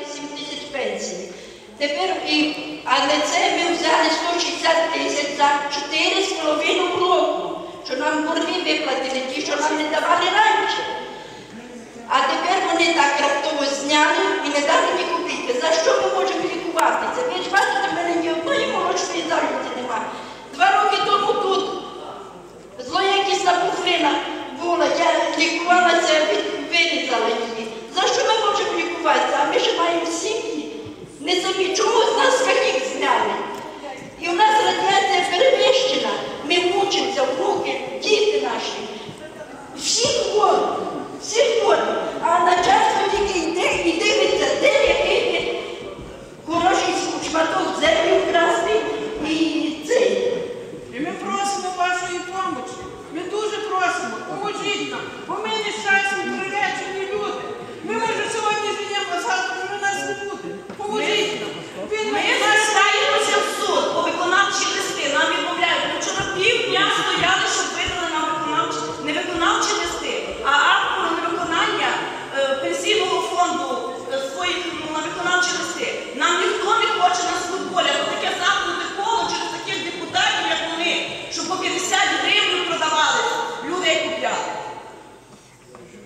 7 тисяч пенсій. Тепер, і, а не це ми взяли 160 тисяч за 4,5 року, що нам борги виплатили, ті, що нам не давали раніше. А тепер вони так раптово зняли і не дали ні купити. За що ми можемо лікуватися? Ви ж бачите, в мене ні одної молочної залізки немає. Два роки тому тут злоякісна пухлина була, я лікувалася від...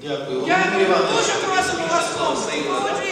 Дякую. Дякую. Дуже просимо вас, хлопці.